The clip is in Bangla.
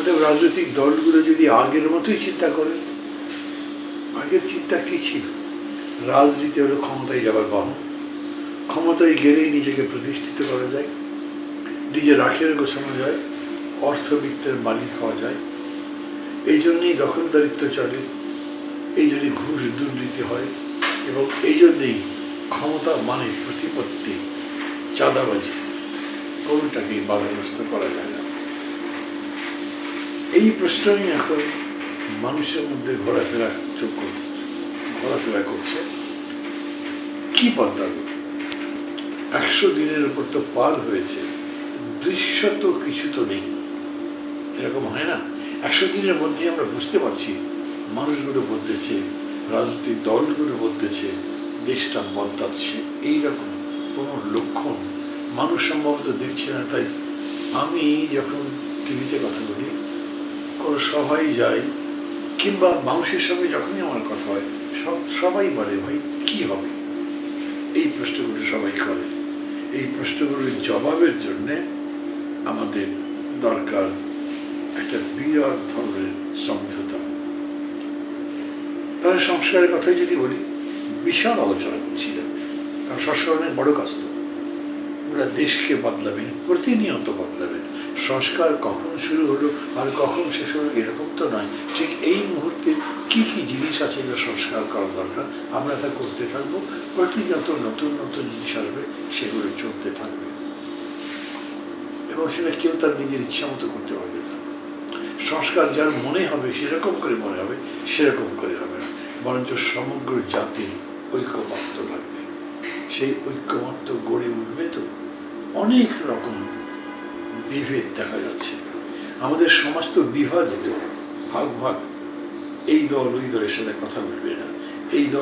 অর্থাৎ রাজনৈতিক দলগুলো যদি আগের মতোই চিন্তা করে, আগের চিন্তা কী ছিল? রাজনীতি হলো ক্ষমতায় যাবার বাহন। ক্ষমতায় গেলেই নিজেকে প্রতিষ্ঠিত করা যায়, নিজের আখের গোছানো যায়, অর্থবিত্তের মালিক হওয়া যায়। এই জন্যেই দখলদারিত্ব চলে, এই জন্যই ঘুষ দুর্নীতি হয় এবং এই জন্যেই ক্ষমতা মানে প্রতিপত্তি, চাঁদাবাজি, কোনটাকেই বাধাগ্রস্ত করা যায় না। এই প্রশ্নই এখন মানুষের মধ্যে ঘোরাফেরা ঘোরাফেরা করছে। কি বদলালো? একশো দিনের উপর তো পার হয়েছে দৃশ্য তো কিছু তো নেই। এরকম হয় না? একশো দিনের মধ্যে আমরা বুঝতে পারছি মানুষগুলো বদলেছে, রাজনৈতিক দলগুলো বদলেছে, দেশটা বদলাচ্ছে। এইরকম কোনো লক্ষণ মানুষ সম্ভবত দেখছে না। তাই আমি যখন টিভিতে কথা বলি কোনো সবাই যাই কিংবা মানুষের সঙ্গে যখনই আমার কথা হয়, সব, সবাই বলে, ভাই, কি হবে? এই প্রশ্নগুলো সবাই করে। এই প্রশ্নগুলোর জবাবের জন্যে আমাদের দরকার একটা বিরাট ধরনের সমঝোতা। তাহলে সংস্কারের কথাই যদি বলি, বিশাল আলোচনা করছিলাম। কারণ সংস্কার অনেক বড় কাজ তো। ওরা দেশকে বদলাবেন, প্রতিনিয়ত বদলাবেন। সংস্কার কখন শুরু হলো আর কখন শেষ হলো এরকম তো নয়। ঠিক এই মুহূর্তে কি কি জিনিস আছে যা সংস্কার করা দরকার? আমরা তা করতে থাকব প্রতিনিয়ত নতুন নতুন জিনিস আসবে সেগুলো চলতে থাকবে। এবং সেটা কেউ তার নিজের ইচ্ছা মতো করতে পারবে না। সংস্কার যার মনে হবে, সেরকম করে মনে হবে, সেরকম করে হবে না। বরঞ্চ সমগ্র জাতির ঐক্যমত্য লাগবে সেই ঐক্যমত্য গড়ে উঠবে তো অনেক রকম বিভেদ দেখা যাচ্ছে। আমাদের সমাজ তো বিভাজিত। ভাগ ভাগ। এই দল ওই দলের সাথে কথা বলবে না। এই দল